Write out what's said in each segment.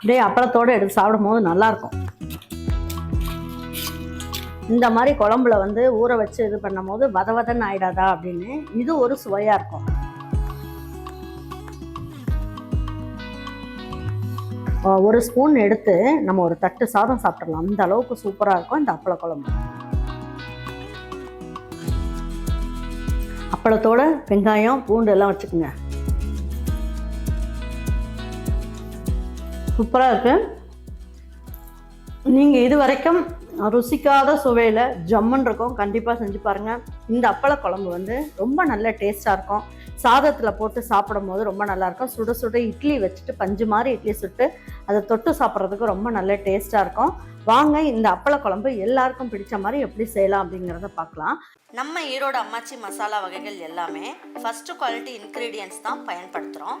அப்படியே அப்பளத்தோடு எடுத்து சாப்பிடும் போது நல்லாயிருக்கும். இந்த மாதிரி குழம்புல வந்து ஊற வச்சு இது பண்ணும் போது வத வதன்னு ஆயிடாதா அப்படின்னு இது ஒரு சுவையாக இருக்கும். ஒரு ஸ்பூன் எடுத்து நம்ம ஒரு தட்டு சாதம் சாப்பிட்றலாம் அந்த அளவுக்கு சூப்பராக இருக்கும் இந்த அப்பள குழம்பு. அப்பளத்தோட வெங்காயம் பூண்டு எல்லாம் வச்சுக்கோங்க. சூப்பராக இருக்கு. நீங்கள் இது வரைக்கும் ருசிக்காத சுவையில் ஜம்முன் இருக்கும். கண்டிப்பாக செஞ்சு பாருங்கள் இந்த அப்பள குழம்பு வந்து ரொம்ப நல்ல டேஸ்ட்டாக இருக்கும். சாதத்தில் போட்டு சாப்பிடும் போது ரொம்ப நல்லாயிருக்கும் சுட சுட இட்லி வச்சுட்டு பஞ்சு மாதிரி இட்லி சுட்டு அதை தொட்டு சாப்பிட்றதுக்கு ரொம்ப நல்ல டேஸ்ட்டாக இருக்கும். வாங்க இந்த அப்பள குழம்பு எல்லாருக்கும் பிடிச்ச மாதிரி எப்படி செய்யலாம் அப்படிங்கிறத பார்க்கலாம். நம்ம ஈரோடு அம்மாச்சி மசாலா வகைகள் எல்லாமே ஃபஸ்ட்டு குவாலிட்டி இன்க்ரீடியன்ஸ் தான் பயன்படுத்துகிறோம்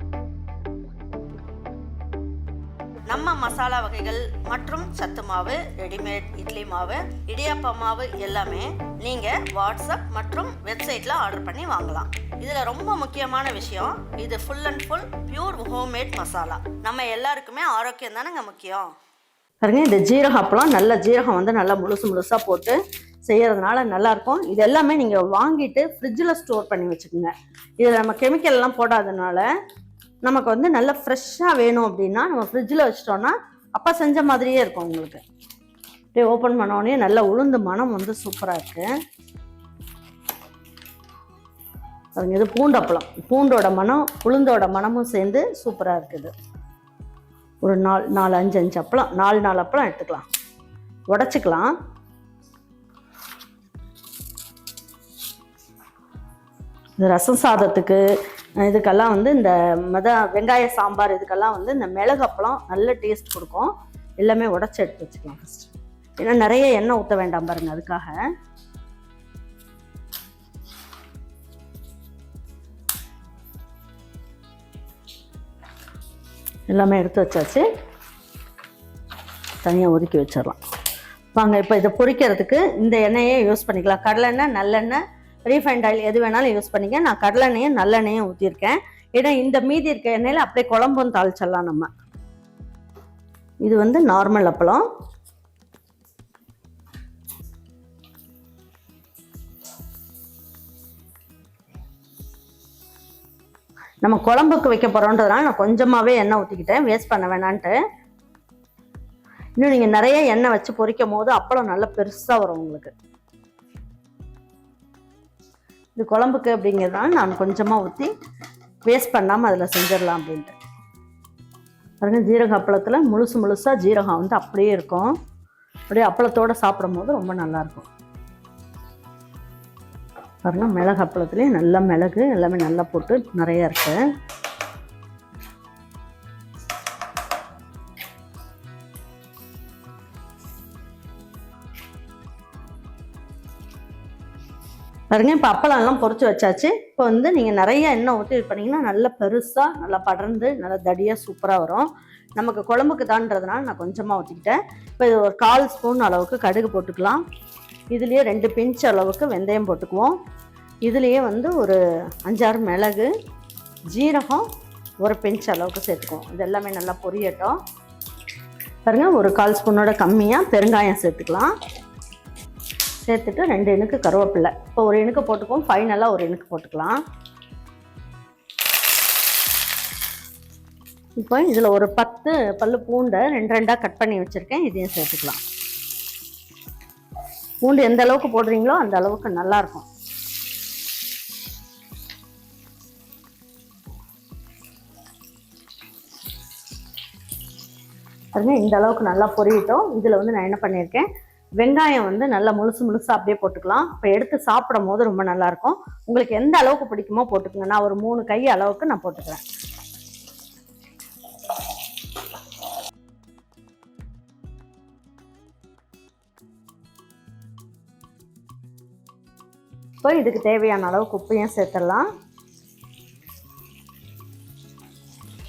நம்ம மசாலா வகைகள் மற்றும் சத்து மாவு ரெடிமேட் இட்லி மாவு இடியாப்ப மாவு எல்லாமே நீங்கள் வாட்ஸ்அப் மற்றும் வெப்சைட்டில் ஆர்டர் பண்ணி வாங்கலாம். இதில் ரொம்ப முக்கியமான விஷயம் இது full and full pure homemade masala நம்ம எல்லாருக்குமே ஆரோக்கியம் தானேங்க முக்கியம்? பாருங்க இந்த ஜீரகம் அப்பளம் நல்ல ஜீரகம் வந்து நல்லா முழுசு முழுசாக போட்டு செய்யறதுனால நல்லாயிருக்கும் இது எல்லாமே நீங்கள் வாங்கிட்டு ஃப்ரிட்ஜில் ஸ்டோர் பண்ணி வச்சுக்கோங்க. இதில் நம்ம கெமிக்கல் எல்லாம் போடாதனால நமக்கு வந்து நல்ல ஃப்ரெஷ்ஷாக வேணும் அப்படின்னா நம்ம ஃப்ரிட்ஜில் வச்சிட்டோம்னா அப்போ செஞ்ச மாதிரியே இருக்கும் உங்களுக்கு. அப்படியே ஓப்பன் பண்ணோடனே நல்ல உளுந்து மனம் வந்து சூப்பராக இருக்குது பாருங்க இது பூண்டப்பளம் பூண்டோட மனம் உளுந்தோட மனமும் சேர்ந்து சூப்பராக இருக்குது. ஒரு நாலு நாலு அஞ்சு அஞ்சு அப்பளம் நாலு நாலு அப்பளம் எடுத்துக்கலாம். உடச்சிக்கலாம். இந்த ரசம் சாதத்துக்கு இதுக்கெல்லாம் வந்து இந்த மத வெங்காய சாம்பார் இதுக்கெல்லாம் வந்து இந்த மிளகு அப்பளம் நல்ல டேஸ்ட் கொடுக்கும். எல்லாமே உடச்சி எடுத்து வச்சுக்கலாம் ஃபஸ்ட் ஏன்னா நிறைய எண்ணெய் ஊற்ற வேண்டாம் பாருங்க அதுக்காக. எல்லாமே எடுத்து வச்சாச்சு. தனியாக ஒதுக்கி வச்சிடலாம். வாங்க இப்போ இதை பொரிக்கிறதுக்கு இந்த எண்ணெயே யூஸ் பண்ணிக்கலாம். கடலெண்ணெய் நல்லெண்ணெய் ரீஃபைண்ட் ஆயில் எது வேணாலும் யூஸ் பண்ணிக்க. நான் கடலெண்ணெயும் நல்லெண்ணெயும் ஊற்றிருக்கேன் ஏன்னா இந்த மீதி இருக்க எண்ணெயில் அப்படியே குழம்பும் தாளிச்சிடலாம் நம்ம. இது வந்து நார்மல் அப்பளம். நம்ம குழம்புக்கு வைக்க போகிறோன்றதுனால நான் கொஞ்சமாகவே எண்ணெய் ஊற்றிக்கிட்டேன் வேஸ்ட் பண்ண வேணான்ட்டு. இன்னும் நீங்கள் நிறைய எண்ணெய் வச்சு பொரிக்கும் போது அப்பளம் நல்லா பெருசாக வரும் உங்களுக்கு. இது குழம்புக்கு அப்படிங்கிறதுனால நான் கொஞ்சமாக ஊற்றி வேஸ்ட் பண்ணாமல் அதில் செஞ்சிடலாம் அப்படின்ட்டு. பாருங்க ஜீரக அப்பளத்தில் முழுசு முழுசாக ஜீரகம் வந்து அப்படியே இருக்கும். அப்படியே அப்பளத்தோடு சாப்பிடும் போது ரொம்ப நல்லாயிருக்கும் பாருங்க மிளகு அப்பளத்துலேயும் நல்லா மிளகு எல்லாமே நல்லா போட்டு நிறைய இருக்குது பாருங்க இப்போ அப்பளம்லாம் பொறிச்சு வச்சாச்சு. இப்போ வந்து நீங்கள் நிறைய எண்ணெய் ஊற்றி இது பண்ணிங்கன்னா நல்லா பெருசாக நல்லா படர்ந்து நல்லா தடியாக சூப்பராக வரும். நமக்கு குழம்புக்கு தான்றதுனால நான் கொஞ்சமாக ஊற்றிக்கிட்டேன் இப்போ இது ஒரு கால் ஸ்பூன் அளவுக்கு கடுகு போட்டுக்கலாம். இதுலேயே ரெண்டு பிஞ்ச் அளவுக்கு வெந்தயம் போட்டுக்குவோம். இதுலேயே வந்து ஒரு அஞ்சாறு மிளகு ஜீரகம் ஒரு பிஞ்ச் அளவுக்கு சேர்த்துக்குவோம். இது எல்லாமே நல்லா பொரியட்டும். பாருங்கள் ஒரு கால் ஸ்பூனோட கம்மியாக பெருங்காயம் சேர்த்துக்கலாம். சேர்த்துட்டு ரெண்டு இணுக்கு கருவேப்பிலை இப்போ ஒரு இணுக்கு போட்டுக்குவோம். ஃபைனலாக ஒரு இணுக்கு போட்டுக்கலாம். இப்போ இதில் ஒரு பத்து பல்லு பூண்டை ரெண்டு ரெண்டாக கட் பண்ணி வச்சுருக்கேன். இதையும் சேர்த்துக்கலாம். பூண்டு எந்த அளவுக்கு போடுறீங்களோ அந்த அளவுக்கு நல்லாயிருக்கும் பாருங்க இந்த அளவுக்கு நல்லா பொரியட்டும். இதில் வந்து நான் என்ன பண்ணியிருக்கேன்? வெங்காயம் வந்து நல்லா முழுசு முழுசாக அப்படியே போட்டுக்கலாம். இப்போ எடுத்து சாப்பிடும் போது ரொம்ப நல்லாயிருக்கும். உங்களுக்கு எந்த அளவுக்கு பிடிக்குமோ போட்டுக்கோங்க. நான் ஒரு மூணு கை அளவுக்கு நான் போட்டுக்கிறேன். இப்போ இதுக்கு தேவையான அளவுக்கு உப்பையும் சேர்த்துடலாம்.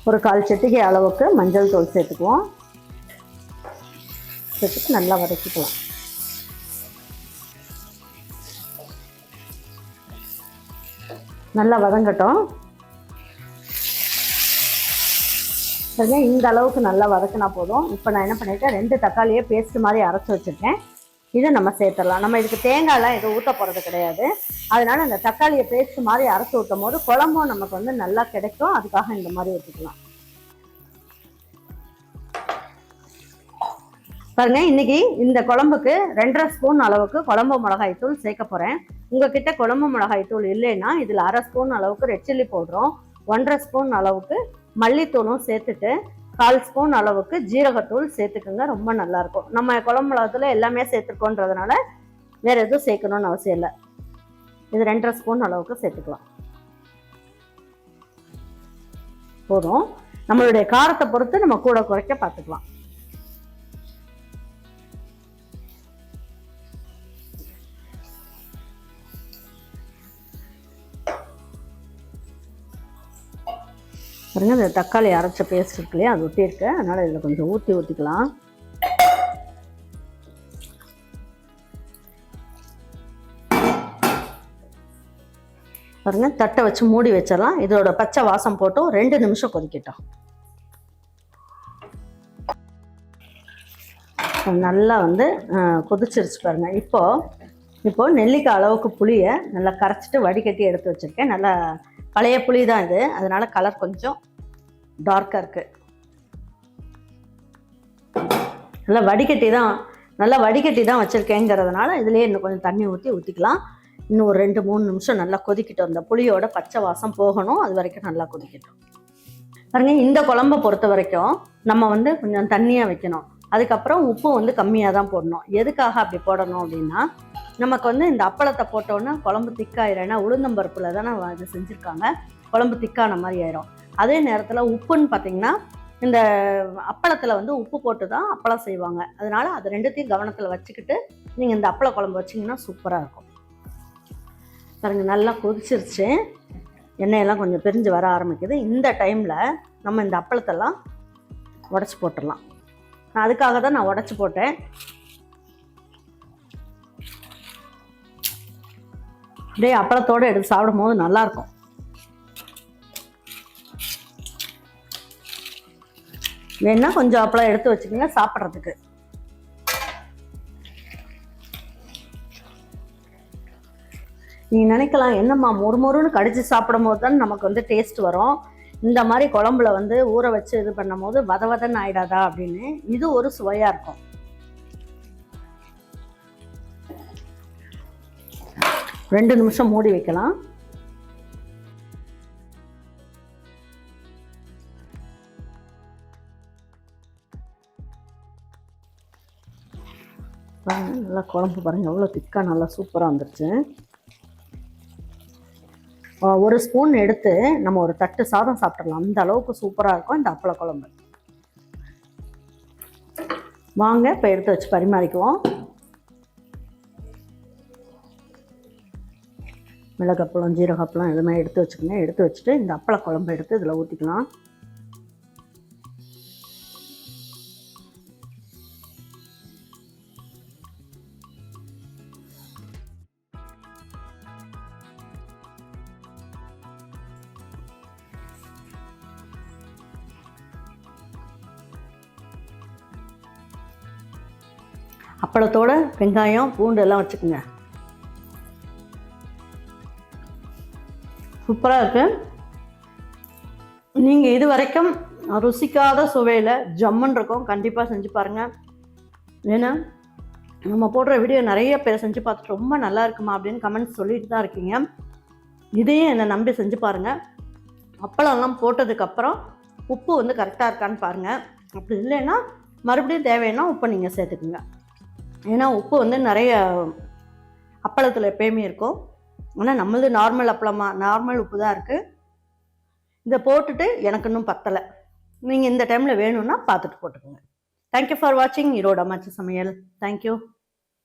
ஒரு கால் செட்டிகை அளவுக்கு மஞ்சள் தூள் சேர்த்துக்குவோம். சேர்த்துட்டு நல்லா வதக்கிக்கலாம். நல்லா வதங்கட்டும். சரிங்க இந்த அளவுக்கு நல்லா வதக்கினா போதும். இப்போ நான் என்ன பண்ணிட்டேன் ரெண்டு தக்காளியை பேஸ்ட் மாதிரி அரைச்சி வச்சுருக்கேன். இதை நம்ம சேர்த்துடலாம். நம்ம இதுக்கு தேங்காய்லாம் எதுவும் ஊற்ற போகிறது கிடையாது. அதனால இந்த தக்காளியை பேஸ்ட் மாதிரி அரைச்சி ஊற்றும் போது குழம்பும் நமக்கு வந்து நல்லா கிடைக்கும். அதுக்காக இந்த மாதிரி ஊற்றிக்கலாம் பாருங்க இன்னைக்கு இந்த குழம்புக்கு ரெண்டரை ஸ்பூன் அளவுக்கு குழம்பு மிளகாய் தூள் சேர்க்க போகிறேன் உங்ககிட்ட குழம்பு மிளகாய் தூள் இல்லைன்னா இதில் அரை ஸ்பூன் அளவுக்கு ரெட் சில்லி போடுறோம் ஒன்றரை ஸ்பூன் அளவுக்கு மல்லித்தூளும் சேர்த்துட்டு கால் ஸ்பூன் அளவுக்கு ஜீரகத்தூள் சேர்த்துக்குங்க ரொம்ப நல்லாயிருக்கும். நம்ம குழம்பு மிளகாத்தூள் எல்லாமே சேர்த்துருக்கோன்றதுனால வேறு எதுவும் சேர்க்கணும்னு அவசியம் இல்லை. இது ரெண்டரை ஸ்பூன் அளவுக்கு சேர்த்துக்கலாம். போதும். நம்மளுடைய காரத்தை பொறுத்து நம்ம கூட குறைக்க பார்த்துக்கலாம். பாருங்கள் இந்த தக்காளி அரைச்ச பேஸ்ட் இருக்கு இல்லையா அது ஒட்டி அதனால் இதில் கொஞ்சம் ஊற்றி ஊற்றிக்கலாம் பாருங்கள் தட்டை வச்சு மூடி வச்சிடலாம். இதோட பச்சை வாசம் போட்டும் ரெண்டு நிமிஷம் கொதிக்கட்டும். நல்லா வந்து கொதிச்சிருச்சு பாருங்க. இப்போது இப்போது நெல்லிக்காய் அளவுக்கு புளியை நல்லா கரைச்சிட்டு வடிகட்டி எடுத்து வச்சிருக்கேன். நல்லா பழைய புளி தான் இது. அதனால கலர் கொஞ்சம் டார்க்காக இருக்குது நல்லா வடிகட்டி தான் நல்லா வடிகட்டி தான் வச்சுருக்கேங்கிறதுனால இதுலேயே இன்னும் கொஞ்சம் தண்ணி ஊற்றி ஊற்றிக்கலாம் இன்னும் ஒரு ரெண்டு மூணு நிமிஷம் நல்லா கொதிக்கட்டும். அந்த புளியோட பச்சை வாசம் போகணும். அது வரைக்கும் நல்லா கொதிக்கட்டும். பாருங்க இந்த குழம்ப பொறுத்த வரைக்கும் நம்ம வந்து கொஞ்சம் தண்ணியாக வைக்கணும். அதுக்கப்புறம் உப்பு வந்து கம்மியாக தான் போடணும். எதுக்காக அப்படி போடணும் அப்படின்னா நமக்கு வந்து இந்த அப்பளத்தை போட்டோன்னா குழம்பு திக்காயிரும் ஏன்னா உளுந்தம்பருப்பில் தானே இது செஞ்சுருக்காங்க. குழம்பு திக்கான மாதிரி ஆயிரும். அதே நேரத்தில் உப்புன்னு பார்த்தீங்கன்னா இந்த அப்பளத்தில் வந்து உப்பு போட்டு தான் அப்பளம் செய்வாங்க. அதனால அது ரெண்டுத்தையும் கவனத்தில் வச்சுக்கிட்டு நீங்கள் இந்த அப்பள குழம்பு வச்சிங்கன்னா சூப்பராக இருக்கும். பாருங்கள் நல்லா கொதிச்சிருச்சு. எண்ணெயெல்லாம் கொஞ்சம் பிரிஞ்சு வர ஆரம்பிக்குது. இந்த டைமில் நம்ம இந்த அப்பளத்தெல்லாம் உடச்சி போட்டுடலாம். நான் அதுக்காக தான் நான் உடச்சி போட்டேன். அப்படியே அப்பளத்தோடு எடுத்து சாப்பிடும் போது நல்லாயிருக்கும். வேணா கொஞ்சம் அப்பளம் எடுத்து வச்சுக்கோங்க சாப்பிட்றதுக்கு. நீங்கள் நினைக்கலாம் என்னம்மா மொறு மொறுன்னு கடிச்சு சாப்பிடும் போது தான் நமக்கு வந்து டேஸ்ட் வரும். இந்த மாதிரி குழம்புல வந்து ஊற வச்சு இது பண்ணும் போது வத வதன்னு ஆயிடாதா அப்படின்னு இது ஒரு சுவையாக இருக்கும். ரெண்டு நிமிஷம் மூடி வைக்கலாம். நல்லா குழம்பு பாருங்க எவ்வளோ திக்காக நல்லா சூப்பராக வந்துருச்சு. ஒரு ஸ்பூன் எடுத்து நம்ம ஒரு தட்டு சாதம் சாப்பிட்றலாம் அந்த அளவுக்கு சூப்பராக இருக்கும் இந்த அப்பள குழம்பு வாங்க இப்போ எடுத்து வச்சு பரிமாறிக்குவோம். மிளகப்பழம் ஜீரகப்பழம் எதுவுமே எடுத்து வச்சுக்கோங்க. எடுத்து வச்சுட்டு இந்த அப்பள குழம்பு எடுத்து இதில் ஊற்றிக்கலாம் அப்பளத்தோட வெங்காயம் பூண்டு எல்லாம் வச்சுக்கோங்க. சூப்பராக இருக்கு. நீங்கள் இது வரைக்கும் ருசிக்காத சுவையில் ஜம்முன் இருக்கும். கண்டிப்பாக செஞ்சு பாருங்கள் ஏன்னா நம்ம போடுற வீடியோ நிறைய பேர் செஞ்சு பார்த்துட்டு ரொம்ப நல்லா இருக்குமா அப்படின்னு கமெண்ட்ஸ் சொல்லிட்டு தான் இருக்கீங்க. இதையும் என்னை நம்பி செஞ்சு பாருங்கள் அப்பளம்லாம் போட்டதுக்கப்புறம் உப்பு வந்து கரெக்டாக இருக்கான்னு பாருங்கள் அப்படி இல்லைன்னா மறுபடியும் தேவைன்னா உப்பை நீங்கள் சேர்த்துக்குங்க. ஏன்னா உப்பு வந்து நிறைய அப்பளத்தில் எப்பயுமே இருக்கும். ஆனால் நம்மளது நார்மல் அப்பளமா நார்மல் உப்பு தான் இருக்குது இதை போட்டுட்டு எனக்கு இன்னும் பத்தலை. நீங்கள் இந்த டைமில் வேணும்னா பார்த்துட்டு போட்டுக்கோங்க. தேங்க்யூ ஃபார் வாட்சிங் ஈரோட அம்மாச்சி சமையல். தேங்க்யூ